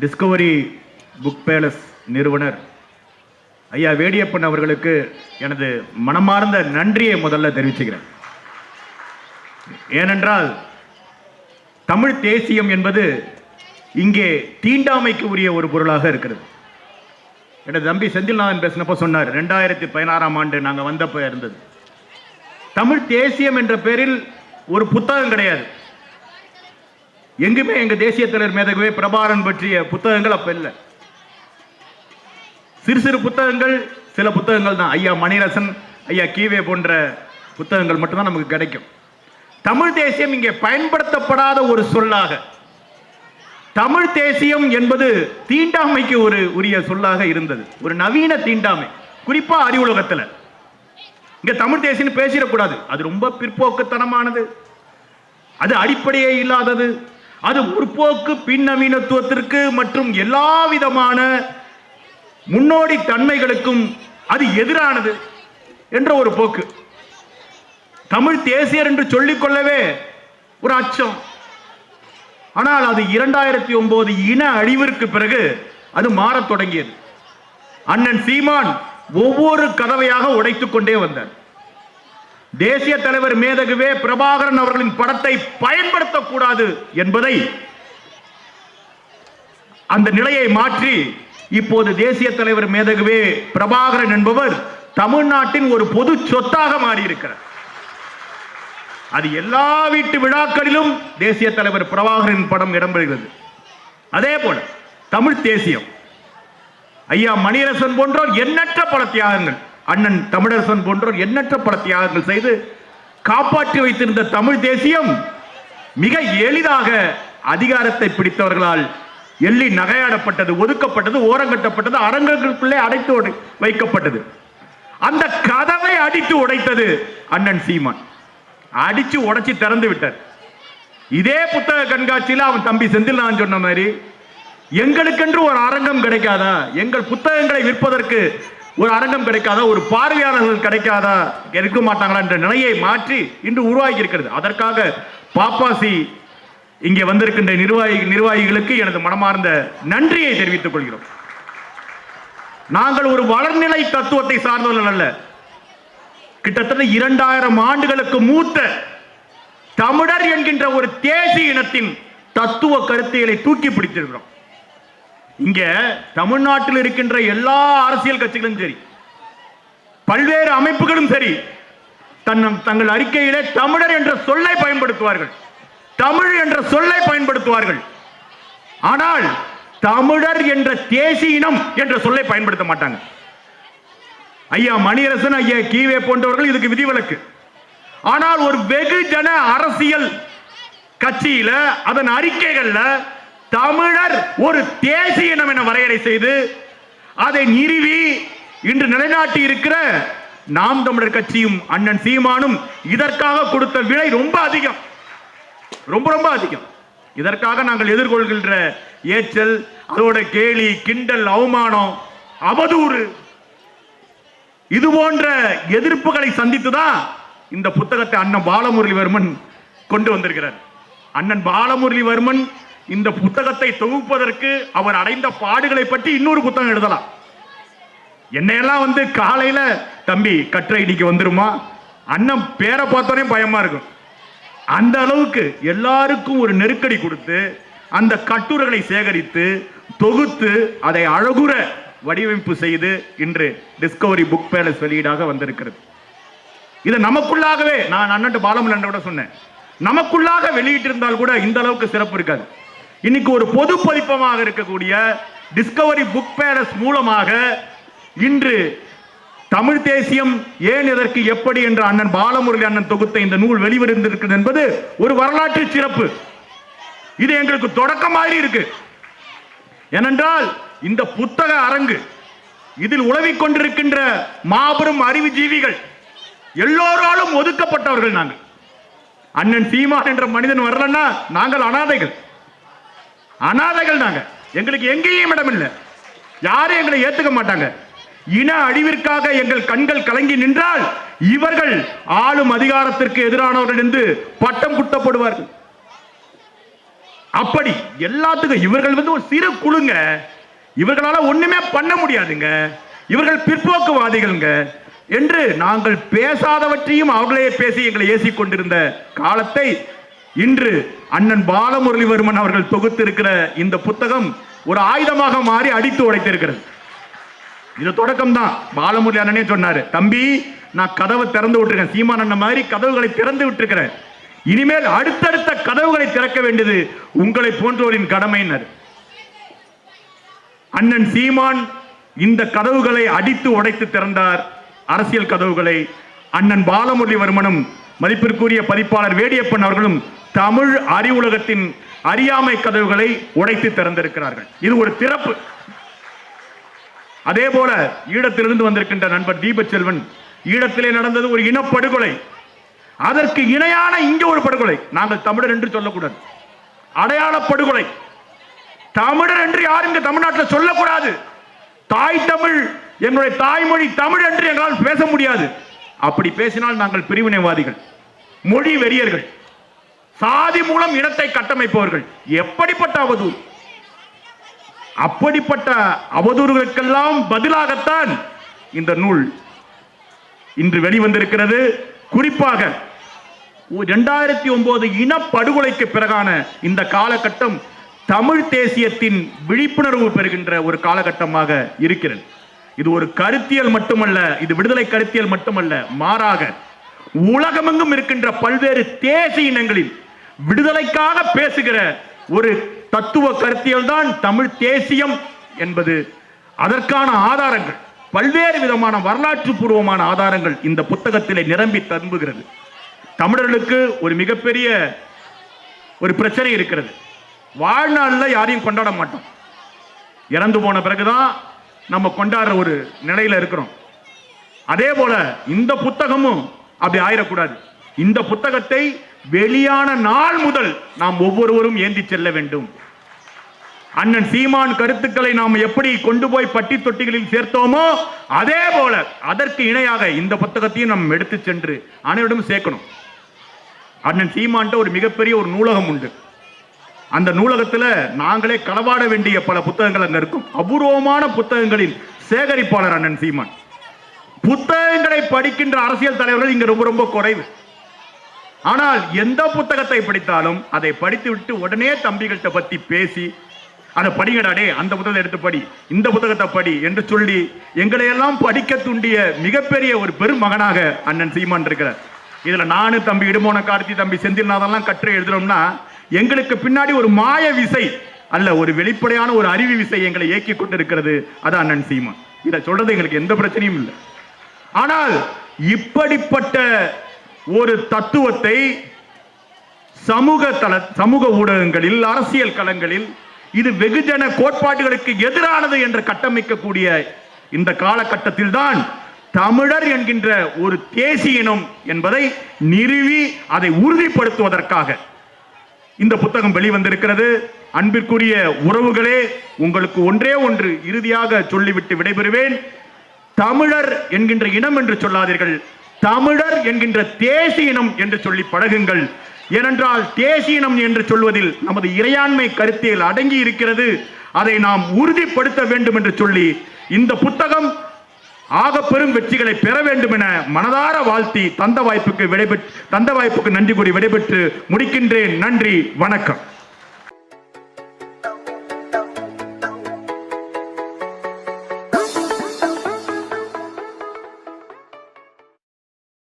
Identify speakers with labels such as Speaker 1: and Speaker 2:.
Speaker 1: Discovery book palace நிறுவனர் ஐயா வேடியப்பன் அவர்களுக்கு எனது மனமார்ந்த நன்றியை முதல்ல தெரிவிச்சுக்கிறேன். ஏனென்றால் தமிழ் தேசியம் என்பது இங்கே தீண்டாமைக்கு உரிய ஒரு பொருளாக இருக்கிறது. எனது தம்பி செந்தில்நாதன் பேசினப்போ சொன்னார் ரெண்டாயிரத்தி பதினாறாம் ஆண்டு நாங்கள் வந்தப்போ இருந்தது. தமிழ் தேசியம் என்ற பேரில் ஒரு புத்தகம் கிடையாது. எங்குமே எங்க தேசிய தலைவர் மேதகவே பிரபாரன் பற்றிய புத்தகங்கள் அப்ப இல்லை. சிறு சிறு புத்தகங்கள் சில புத்தகங்கள் தான். ஐயா மணிரசன் ஐயா கீவே போன்ற புத்தகங்கள் மட்டும்தான் நமக்கு கிடைக்கும். தமிழ் தேசியம் இங்கே பயன்படுத்தப்படாத ஒரு சொல்லாக. தமிழ் தேசியம் என்பது தீண்டாமைக்கு ஒரு உரிய சொல்லாக இருந்தது. ஒரு நவீன தீண்டாமை. குறிப்பா அறிவுலகத்துல. இங்க தமிழ் தேசியம் பேசிடக்கூடாது. அது ரொம்ப பிற்போக்குத்தனமானது. அது அடிப்படையே இல்லாதது. அது முற்போக்கு பின்னவீனத்துவத்திற்கு மற்றும் எல்லா விதமான முன்னோடி தன்மைகளுக்கும் அது எதிரானது என்ற ஒரு போக்கு. தமிழ் தேசியர் என்று சொல்லிக்கொள்ளவே ஒரு அச்சம். ஆனால் அது இரண்டாயிரத்தி ஒன்பது இன அழிவிற்கு பிறகு அது மாறத் தொடங்கியது. அண்ணன் சீமான் ஒவ்வொரு கதவையாக உடைத்துக் கொண்டே வந்தார். தேசிய தலைவர் மேதகுவே பிரபாகரன் அவர்களின் படத்தை பயன்படுத்தக்கூடாது என்பதை அந்த நிலையை மாற்றி இப்போது தேசிய தலைவர் மேதகுவே பிரபாகரன் என்பவர் தமிழ்நாட்டின் ஒரு பொது சொத்தாக மாறியிருக்கிறார். அது எல்லா வீட்டு விழாக்களிலும் தேசிய தலைவர் பிரபாகரன் படம் இடம்பெறுகிறது. அதே போல தமிழ் தேசியம். ஐயா மணிரசன் போன்றோர் எண்ணற்ற பல தியாகங்கள். அண்ணன் தமிழரசன் போன்றோர் எண்ணற்ற பல தியாகங்கள் செய்து காப்பாற்றி வைத்திருந்த தமிழ் தேசியம் மிக எளிதாக அதிகாரத்தை பிடித்தவர்களால் எள்ளி நகையாடப்பட்டது ஒதுக்கப்பட்டது ஓரங்கட்டப்பட்டது அரங்கங்களுக்குள்ளே அடைத்து வைக்கப்பட்டது. அந்த கதவை அடித்து உடைத்தது அண்ணன் சீமான். அடிச்சு உடைச்சு திறந்து விட்டார். இதே புத்தக கண்காட்சியில் அவன் தம்பி செந்தில் நான் சொன்ன மாதிரி எங்களுக்கென்று ஒரு அரங்கம் கிடைக்காதா? எங்கள் புத்தகங்களை விற்பதற்கு ஒரு அரங்கம் கிடைக்காதா? ஒரு பார்வையாளர்கள் கிடைக்காதா? இருக்க மாட்டாங்களா என்ற நிலையை மாற்றி இன்று உருவாகி இருக்கிறது அதற்காக பாப்பாசி இங்கே வந்திருக்கின்ற நிர்வாகி நிர்வாகிகளுக்கு எனது மனமார்ந்த நன்றியை தெரிவித்துக் கொள்கிறோம். நாங்கள் ஒரு வளர்நிலை தத்துவத்தை சார்ந்தவர்கள் அல்ல. கிட்டத்தட்ட இரண்டாயிரம் ஆண்டுகளுக்கு மூத்த தமிழர் என்கின்ற ஒரு தேசிய இனத்தின் தத்துவ கருத்தியலை தூக்கி பிடித்திருக்கிறோம். இங்க தமிழ்நாட்டில் இருக்கின்ற எல்லா அரசியல் கட்சிகளும் சரி பல்வேறு அமைப்புகளும் சரி தன் தங்கள் அறிக்கையிலே தமிழர் என்ற சொல்லை பயன்படுத்துவார்கள். தமிழ் என்ற சொல்லை பயன்படுத்துவார்கள். ஆனால் தமிழர் என்ற தேசிய இனம் என்ற சொல்லை பயன்படுத்த மாட்டாங்க. ஐயா மணியரசன் ஐயா கீவே போன்றவர்கள் இதுக்கு விதிவிலக்கு. ஆனால் ஒரு வெகுஜன அரசியல் கட்சியில அதன் அறிக்கைகள்ல தமிழர் ஒரு தேசிய இனம் என வரையறை செய்து அதை நிறுவி இன்று நிலைநாட்டி இருக்கிற நாம் தமிழர் கட்சியும் அண்ணன் சீமானும் இதற்காக கொடுத்த விலை ரொம்ப அதிகம். ரொம்ப ரொம்ப அதிகம். இதற்காக நாங்கள் எதிர்கொள்கின்ற ஏற்றல் அதோட கேலி கிண்டல் அவமானம் அவதூறு இது போன்ற எதிர்ப்புகளை சந்தித்துதான் இந்த புத்தகத்தை அண்ணன் பாலமுரளிவர்மன் கொண்டு வந்திருக்கிறார். அண்ணன் பாலமுரளிவர்மன் இந்த புத்தகத்தை தொகுப்பதற்கு அவர் அடைந்த பாடுகளை பற்றி இன்னொரு புத்தகம் எழுதலாம். என்னையெல்லாம் வந்து காலையில தம்பி கற்றை இன்னைக்கு வந்துருமா? அண்ணன் பேரை பார்த்தோன்னே பயமா இருக்கும். அந்த அளவுக்கு எல்லாருக்கும் ஒரு நெருக்கடி கொடுத்து அந்த கட்டுரைகளை சேகரித்து தொகுத்து அதை அழகுற வடிவமைப்பு செய்து இன்று டிஸ்கவரி புக் பேலஸ் வெளியீடாக வந்திருக்கிறது. இதை நமக்குள்ளாகவே நான் அண்ணன் பாலமுலன் கூட சொன்னேன். நமக்குள்ளாக வெளியிட்டிருந்தால் கூட இந்த அளவுக்கு சிறப்பு இருக்காது. இன்னைக்கு ஒரு பொது பதிப்பமாக இருக்கக்கூடிய டிஸ்கவரி புக் பேலஸ் மூலமாக இன்று தமிழ் தேசியம் ஏன் எதற்கு எப்படி என்ற அண்ணன் பாலமுரளி அண்ணன் தொகுத்த இந்த நூல் வெளிவந்திருக்கிறது என்பது ஒரு வரலாற்று சிறப்பு. இது எங்களுக்கு தொடக்க மாதிரி இருக்கு. ஏனென்றால் இந்த புத்தக அரங்கு இதில் உழவிக் கொண்டிருக்கின்ற மாபெரும் அறிவுஜீவிகள் எல்லோராலும் ஒதுக்கப்பட்டவர்கள் நாங்கள். அண்ணன் சீமான் என்ற மனிதன் வரலன்னா நாங்கள் அனாதைகள். அனாதைகள் நாங்க. எங்களுக்கு எங்கேயும் இடம் இல்லை. யாரும் எங்களை ஏத்துக்க மாட்டாங்க. இன அழிவிற்காக எங்கள் கண்கள் கலங்கி நின்றால் இவர்கள் ஆளும் அதிகாரத்திற்கு எதிரானவர்கள் என்று பட்டம் குட்டப்படுவார்கள். அப்படி எல்லாத்துக்கும் இவர்கள் வந்து ஒரு சிறு குழுங்க. இவர்களால ஒண்ணுமே பண்ண முடியாதுங்க. இவர்கள் பிற்போக்குவாதிகள்ங்க என்று நாங்கள் பேசாதவற்றையும் அவர்களே பேசி எங்களை ஏசி கொண்டிருந்த காலத்தை இன்று அண்ணன் பாலமுரளிவர்மன் அவர்கள் தொகுத்திருக்கிற இந்த புத்தகம் ஒரு ஆயுதமாக மாறி அடித்து உடைத்திருக்கிறது. இது தொடக்கம் தான் பாலமுரளி அண்ணனே சொன்னாரு தம்பி நான் கதவை திறந்து விட்டுருக்கேன். சீமான் அண்ணன் மாதிரி கதவுகளை திறந்து விட்டுருக்கிறேன் இனிமேல் அடுத்தடுத்த கதவுகளை திறக்க வேண்டியது உங்களை போன்றோரின் கடமையினர். அண்ணன் சீமான் இந்த கதவுகளை அடித்து உடைத்து திறந்தார். அரசியல் கதவுகளை அண்ணன் பாலமுரளிவர்மனும் மதிப்பிற்குரிய பதிப்பாளர் வேடியப்பன் அவர்களும் தமிழ் அறிவுலகத்தின் அறியாமை கதவுகளை உடைத்து திறந்திருக்கிறார்கள். இது ஒரு திறப்பு. அதே போல ஈழத்திலிருந்து வந்திருக்கின்ற நண்பர் தீபச்செல்வன் ஈழத்திலே நடந்தது ஒரு இனப்படுகொலை. அதற்கு இணையான இங்க ஒரு படுகொலை. நாங்கள் தமிழர் என்று சொல்லக்கூடாது. அடையாள படுகொலை. தமிழர் என்று யாரும் இங்க தமிழ்நாட்டில் சொல்லக்கூடாது. தாய் தமிழ் எங்களுடைய தாய்மொழி தமிழ் என்று எங்களால் பேச முடியாது. அப்படி பேசினால் நாங்கள் பிரிவினைவாதிகள் மொழி வெறியர்கள் சாதி மூலம் இனத்தை கட்டமைப்பவர்கள். எப்படிப்பட்ட அவதூறு அப்படிப்பட்ட அவதூறுகளுக்கெல்லாம் பதிலாகத்தான் இந்த நூல் இன்று வெளிவந்திருக்கிறது. குறிப்பாக இரண்டாயிரத்தி ஒன்பது இனப்படுகொலைக்கு பிறகான இந்த காலகட்டம் தமிழ் தேசியத்தின் விழிப்புணர்வு பெறுகின்ற ஒரு காலகட்டமாக இருக்கிறது. இது ஒரு கருத்தியல் மட்டுமல்ல இது விடுதலை கருத்தியல் மட்டுமல்ல மாறாக உலகமெங்கும் இருக்கின்ற பல்வேறு தேசிய இனங்களில் விடுதலைக்காக பேசுகிற ஒரு தத்துவ கருத்தியல் தான் தமிழ் தேசியம் என்பது. அதற்கான ஆதாரங்கள் பல்வேறு விதமான வரலாற்று பூர்வமான ஆதாரங்கள் இந்த புத்தகத்திலே நிரம்பி தரும்புகிறது தமிழர்களுக்கு ஒரு மிகப்பெரிய ஒரு பிரச்சனை இருக்கிறது. வாழ்நாளில் யாரையும் கொண்டாட மாட்டோம். இறந்து போன பிறகுதான் நம்ம கொண்டாடுற ஒரு நிலையில இருக்கிறோம். அதே போல இந்த புத்தகமும் அப்படி ஆயிடக்கூடாது இந்த புத்தகத்தை வெளியான நாள் முதல் நாம் ஒவ்வொருவரும் ஏந்தி செல்ல வேண்டும். அண்ணன் சீமான் கருத்துக்களை நாம் எப்படி கொண்டு போய் பட்டி தொட்டிகளில் சேர்த்தோமோ அதே போல அதற்கு இணையாக இந்த புத்தகத்தையும் நாம் எடுத்து சென்று அனைவரிடம் சேர்க்கணும். அண்ணன் சீமான்ட்ட ஒரு மிகப்பெரிய ஒரு நூலகம் உண்டு. அந்த நூலகத்தில் நாங்களே களவாட வேண்டிய பல புத்தகங்கள் அங்கே இருக்கும். அபூர்வமான புத்தகங்களின் சேகரிப்பாளர் அண்ணன் சீமான். புத்தகங்களை படிக்கின்ற அரசியல் தலைவர்கள் இங்கே ரொம்ப ரொம்ப குறைவு. ஆனால் எந்த புத்தகத்தை படித்தாலும் அதை படித்து விட்டு உடனே தம்பிகள்கிட்ட பற்றி பேசி அதை படிங்கடாடே அந்த புத்தகத்தை எடுத்து படி இந்த புத்தகத்தை படி என்று சொல்லி எங்களையெல்லாம் படிக்க தூண்டிய மிகப்பெரிய ஒரு பெரும் மகனாக அண்ணன் சீமான் இருக்கிறார். இதில் நானும் தம்பி இடுமோன கார்த்தி தம்பி செந்தில்நாதெல்லாம் கற்று எழுதுறோம்னா எங்களுக்கு பின்னாடி ஒரு மாய விசை அல்ல ஒரு வெளிப்படையான ஒரு அறிவு விசை எங்களை இயக்கி கொண்டிருக்கிறது. அது அண்ணன் சீமான். இதை சொல்றது எங்களுக்கு எந்த பிரச்சனையும் இல்லை. ஆனால் இப்படிப்பட்ட ஒரு தத்துவத்தை சமூக தள சமூக ஊடகங்களில் அரசியல் களங்களில் இது வெகுஜன கோட்பாடுகளுக்கு எதிரானது என்று கட்டமைக்கக்கூடிய இந்த காலகட்டத்தில் தான் தமிழர் என்கின்ற ஒரு தேசிய இனம் என்பதை நிறுவி அதை உறுதிப்படுத்துவதற்காக இந்த புத்தகம் வெளிவந்திருக்கிறது. அன்பிற்குரிய உறவுகளே உங்களுக்கு ஒன்றே ஒன்று இறுதியாக சொல்லிவிட்டு விடைபெறுவேன். தமிழர் என்கின்ற இனம் என்று சொல்லாதீர்கள். தமிழர் என்கின்ற தேசிய இனம் என்று சொல்லி பழகுங்கள். ஏனென்றால் தேசிய இனம் என்று சொல்வதில் நமது இறையாண்மை கருத்தியல் அடங்கி இருக்கிறது அதை நாம் உறுதிப்படுத்த வேண்டும் என்று சொல்லி இந்த புத்தகம் ஆக பெரும் வெற்றிகளை பெற வேண்டும் என மனதார வாழ்த்தி தந்த வாய்ப்புக்கு விடைபெற்று தந்த வாய்ப்புக்கு நன்றி கூறி விடைபெற்று முடிக்கின்றேன். நன்றி வணக்கம்.